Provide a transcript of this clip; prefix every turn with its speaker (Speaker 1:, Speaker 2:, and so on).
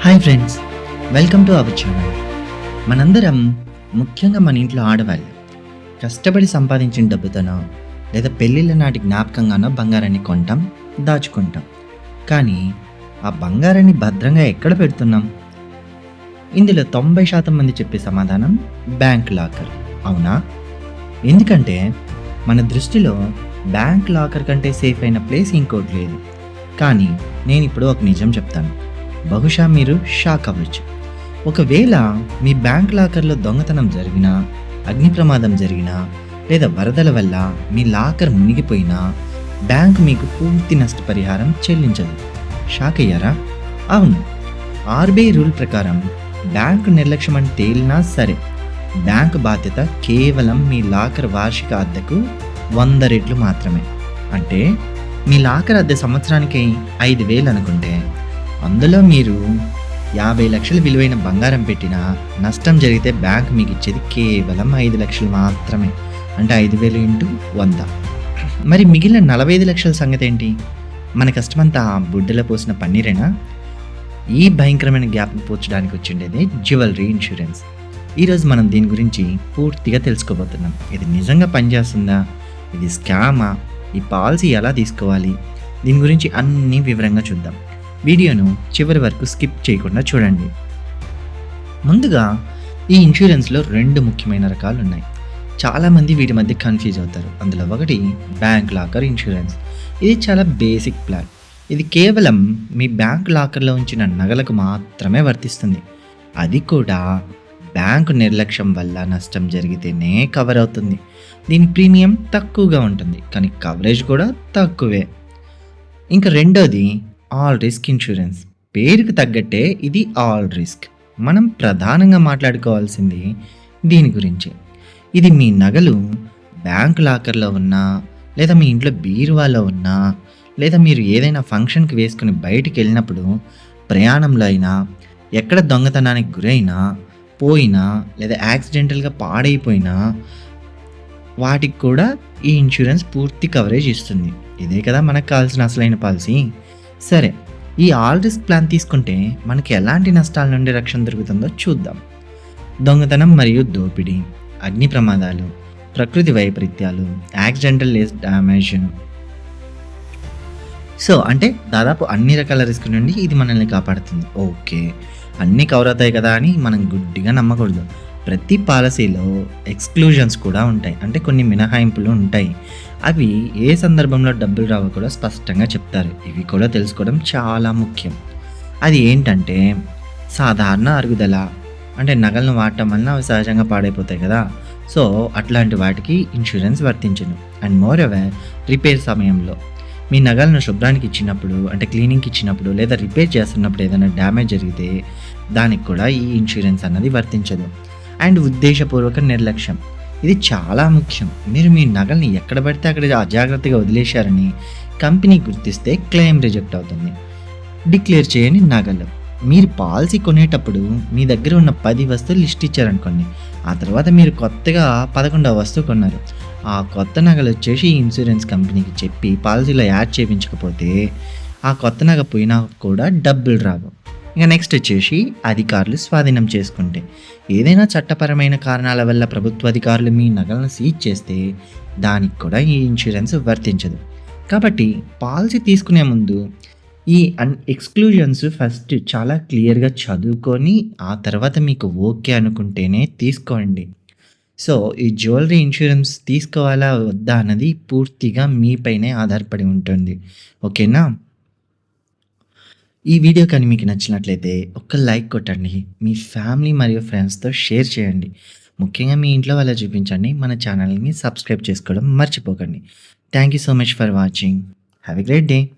Speaker 1: Hi friends welcome to our channel మనందరం ముఖ్యంగా మన ఇంట్లో ఆడవాళ్ళు. కష్టపడి సంపాదించిన డబ్బుతోనో లేదా పెళ్ళిళ్ళ నాటి జ్ఞాపకంగానో బంగారాన్ని కొంటాం దాచుకుంటాం. కానీ ఆ బంగారాన్ని భద్రంగా ఎక్కడ పెడుతున్నాం? ఇందులో తొంభై శాతం మంది చెప్పే సమాధానం బ్యాంక్ లాకర్. అవునా? ఎందుకంటే మన దృష్టిలో బ్యాంక్ లాకర్ కంటే సేఫ్ అయిన ప్లేస్ ఇంకోటి లేదు. కానీ నేను ఇప్పుడు ఒక నిజం చెప్తాను. బహుశా మీరు షాక్ అవ్వచ్చు. ఒకవేళ మీ బ్యాంక్ లాకర్లో దొంగతనం జరిగినా అగ్ని ప్రమాదం జరిగినా లేదా వరదల వల్ల మీ లాకర్ మునిగిపోయినా బ్యాంక్ మీకు పూర్తి నష్టపరిహారం చెల్లించదు. షాక్ అయ్యారా? అవును. ఆర్బీఐ రూల్ ప్రకారం బ్యాంకు నిర్లక్ష్యం అని తేలినా సరే బ్యాంకు బాధ్యత కేవలం మీ లాకర్ వార్షిక అద్దెకు వంద రెట్లు మాత్రమే. అంటే మీ లాకర్ అద్దె సంవత్సరానికి ఐదు వేలు అనుకుంటే అందులో మీరు యాభై లక్షల విలువైన బంగారం పెట్టినా నష్టం జరిగితే బ్యాంక్ మీకు ఇచ్చేది కేవలం ఐదు లక్షలు మాత్రమే. అంటే ఐదు వేలు ఇంటూ వంద. మరి మిగిలిన నలభై ఐదు లక్షల సంగతి ఏంటి? మన కష్టమంతా బుడ్డలో పోసిన పన్నీరేనా? ఈ భయంకరమైన గ్యాప్ పోర్చడానికి వచ్చిండేది జ్యువెలరీ ఇన్సూరెన్స్. ఈరోజు మనం దీని గురించి పూర్తిగా తెలుసుకోబోతున్నాం. ఇది నిజంగా పనిచేస్తుందా? ఇది స్కామా? ఈ పాలసీ ఎలా తీసుకోవాలి? దీని గురించి అన్ని వివరంగా చూద్దాం. వీడియోను చివరి వరకు స్కిప్ చేయకుండా చూడండి. ముందుగా ఈ ఇన్సూరెన్స్లో రెండు ముఖ్యమైన రకాలు ఉన్నాయి చాలామంది వీటి మధ్య కన్ఫ్యూజ్ అవుతారు. అందులో ఒకటి బ్యాంక్ లాకర్ ఇన్సూరెన్స్. ఇది చాలా బేసిక్ ప్లాన్. ఇది కేవలం మీ బ్యాంక్ లాకర్లో ఉంచిన నగలకు మాత్రమే వర్తిస్తుంది. అది కూడా బ్యాంకు నిర్లక్ష్యం వల్ల నష్టం జరిగితేనే కవర్ అవుతుంది. దీని ప్రీమియం తక్కువగా ఉంటుంది. కానీ కవరేజ్ కూడా తక్కువే. ఇంకా రెండోది ఆల్ రిస్క్ ఇన్సూరెన్స్ పేరుకు తగ్గట్టే ఇది ఆల్ రిస్క్. మనం ప్రధానంగా మాట్లాడుకోవాల్సింది దీని గురించి. ఇది మీ నగలు బ్యాంక్ లాకర్లో ఉన్నా లేదా మీ ఇంట్లో బీరువాలో ఉన్నా లేదా మీరు ఏదైనా ఫంక్షన్కి వేసుకుని బయటికి వెళ్ళినప్పుడు ప్రయాణంలో అయినా ఎక్కడ దొంగతనానికి గురైనా పోయినా లేదా యాక్సిడెంటల్గా పాడైపోయినా వాటికి కూడా ఈ ఇన్సూరెన్స్ పూర్తి కవరేజ్ ఇస్తుంది. ఇదే కదా మనకు కావాల్సిన అసలైన పాలసీ. సరే ఈ ఆల్ రిస్క్ ప్లాన్ తీసుకుంటే మనకి ఎలాంటి నష్టాల నుండి రక్షణ దొరుకుతుందో చూద్దాం. దొంగతనం మరియు దోపిడీ అగ్ని ప్రమాదాలు ప్రకృతి వైపరీత్యాలు యాక్సిడెంటల్ లేస్ డ్యామేజ్ సో అంటే దాదాపు అన్ని రకాల రిస్క్ నుండి ఇది మనల్ని కాపాడుతుంది. ఓకే అన్నీ కవర్ అవుతాయి కదా అని మనం గుడ్డిగా నమ్మకూడదు. ప్రతి పాలసీలో ఎక్స్క్లూజన్స్ కూడా ఉంటాయి. అంటే కొన్ని మినహాయింపులు ఉంటాయి. అవి ఏ సందర్భంలో డబ్బులు రావో కూడా స్పష్టంగా చెప్తారు. ఇవి కూడా తెలుసుకోవడం చాలా ముఖ్యం. అది ఏంటంటే సాధారణ అరుగుదల అంటే నగలను వాడటం వలన అవి సహజంగా పాడైపోతాయి కదా. సో అట్లాంటి వాటికి ఇన్సూరెన్స్ వర్తించను. అండ్ మోర్ ఎవర్ రిపేర్ సమయంలో. మీ నగలను శుభ్రానికి ఇచ్చినప్పుడు అంటే క్లీనింగ్కి ఇచ్చినప్పుడు లేదా రిపేర్ చేస్తున్నప్పుడు ఏదైనా డ్యామేజ్ జరిగితే దానికి కూడా ఈ ఇన్సూరెన్స్ అన్నది వర్తించదు. అండ్ ఉద్దేశపూర్వక నిర్లక్ష్యం. ఇది చాలా ముఖ్యం. మీరు మీ నగల్ని ఎక్కడ పడితే అక్కడ అజాగ్రత్తగా వదిలేశారని కంపెనీ గుర్తిస్తే క్లెయిమ్ రిజెక్ట్ అవుతుంది. డిక్లేర్ చేయని నగలు. మీరు పాలసీ కొనేటప్పుడు మీ దగ్గర ఉన్న పది వస్తువులు లిస్ట్ ఇచ్చారనుకోండి ఆ తర్వాత మీరు కొత్తగా పదకొండవ వస్తువు కొన్నారు. ఆ కొత్త నగలు వచ్చేసి ఇన్సూరెన్స్ కంపెనీకి చెప్పి పాలసీలో యాడ్ చేయించకపోతే ఆ కొత్త నగ పోయినా కూడా డబ్బులు రావు. ఇంకా నెక్స్ట్ వచ్చేసి అధికారులు స్వాధీనం చేసుకుంటే. ఏదైనా చట్టపరమైన కారణాల వల్ల ప్రభుత్వ అధికారులు మీ నగలను సీజ్ చేస్తే దానికి కూడా ఈ ఇన్సూరెన్స్ వర్తించదు. కాబట్టి పాలసీ తీసుకునే ముందు ఈ అన్ ఎక్స్క్లూజన్స్ ఫస్ట్ చాలా క్లియర్గా చదువుకొని ఆ తర్వాత మీకు ఓకే అనుకుంటేనే తీసుకోండి. సో ఈ జ్యువెలరీ ఇన్సూరెన్స్ తీసుకోవాలా వద్దా అన్నది పూర్తిగా మీపైనే ఆధారపడి ఉంటుంది. ఓకేనా? ఈ వీడియో కానీ మీకు నచ్చినట్లయితే ఒక్క లైక్ కొట్టండి. మీ ఫ్యామిలీ మరియు ఫ్రెండ్స్తో షేర్ చేయండి. ముఖ్యంగా మీ ఇంట్లో వాళ్ళ చూపించండి. మన ఛానల్ని సబ్స్క్రైబ్ చేసుకోవడం మర్చిపోకండి. Thank you so much for watching. Have a great day.